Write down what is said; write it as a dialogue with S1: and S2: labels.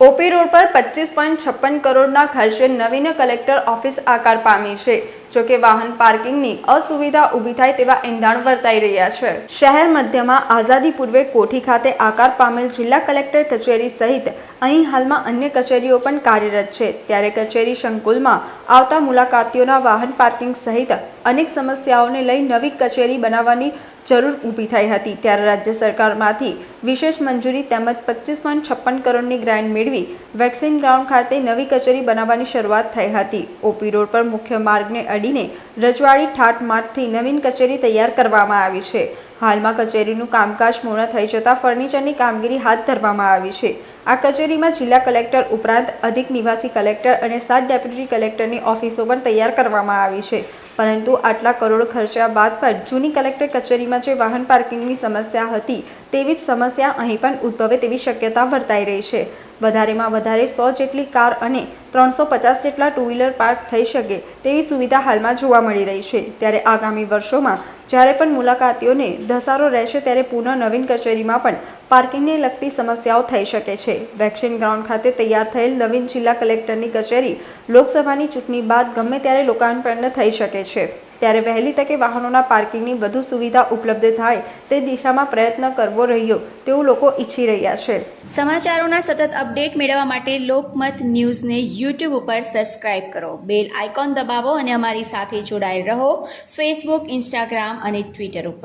S1: OP road પર પચીસ point છપ્પન કરોડના ખર્ચે નવીન કલેક્ટર ઓફિસ આકાર પામી છે જોકે વાહન પાર્કિંગની અસુવિધા ઊભી થાય તેવા એંધાણ વર્તાઈ રહ્યા છે. શહેર મધ્યમાં આઝાદી પૂર્વે કોઠી ખાતે આકાર પામેલ જિલ્લા કલેક્ટર કચેરી સહિત અહીં હાલમાં અન્ય કચેરીઓ પણ કાર્યરત છે. ત્યારે કચેરી સંકુલમાં આવતા મુલાકાતીઓના વાહન પાર્કિંગ સહિત અનેક સમસ્યાઓને લઈ નવી કચેરી બનાવવાની જરૂર ઊભી થઈ હતી. ત્યારે રાજ્ય સરકારમાંથી વિશેષ મંજૂરી તેમજ પચીસ પોઈન્ટ છપ્પન કરોડની ગ્રાન્ટ મેળવી વેક્સિન ગ્રાઉન્ડ ખાતે નવી કચેરી બનાવવાની શરૂઆત થઈ હતી. ઓપી રોડ પર મુખ્ય માર્ગને અડીને રજવાડી ઠાટ માર્ગથી નવીન કચેરી તૈયાર કરવામાં આવી છે. હાલમાં કચેરીનું કામકાજ પૂર્ણ થઈ જતાં ફર્નિચરની કામગીરી હાથ ધરવામાં આવી છે. આ કચેરીમાં જિલ્લા કલેક્ટર ઉપરાંત અધિક નિવાસી કલેક્ટર અને સાત ડેપ્યુટી કલેક્ટરની ઓફિસો પણ તૈયાર કરવામાં આવી છે. પરંતુ આટલા કરોડ ખર્ચા બાદ પણ જૂની કલેક્ટર કચેરીમાં જે વાહન પાર્કિંગની સમસ્યા હતી તેવી જ સમસ્યા અહીં પણ ઉદ્ભવે તેવી શક્યતા વર્તાઈ રહી છે. વધારેમાં વધારે સો જેટલી કાર અને ત્રણસો પચાસ જેટલા ટુ વ્હીલર પાર્ક થઈ શકે તેવી સુવિધા હાલમાં જોવા મળી રહી છે. ત્યારે આગામી વર્ષોમાં જ્યારે પણ મુલાકાતીઓને ધસારો રહેશે ત્યારે પુનઃ નવીન કચેરીમાં પણ પાર્કિંગને લગતી સમસ્યાઓ થઈ શકે છે. વેક્સિન ગ્રાઉન્ડ ખાતે તૈયાર થયેલ નવીન જિલ્લા કલેક્ટરની કચેરી લોકસભાની ચૂંટણી બાદ ગમે ત્યારે લોકાર્પણ થઈ શકે છે. ત્યારે વહેલી તકે વાહનોના પાર્કિંગની વધુ સુવિધા ઉપલબ્ધ થાય તે દિશામાં પ્રયત્ન કરવો રહ્યો તેવું લોકો ઈચ્છી રહ્યા છે.
S2: સમાચારોના સતત અપડેટ મેળવવા માટે લોકમત ન્યૂઝને યુટ્યુબ ઉપર સબસ્ક્રાઇબ કરો. બેલ આઇકોન દબાવો અને અમારી સાથે જોડાયેલ રહો ફેસબુક, ઇન્સ્ટાગ્રામ અને ટ્વિટર ઉપર.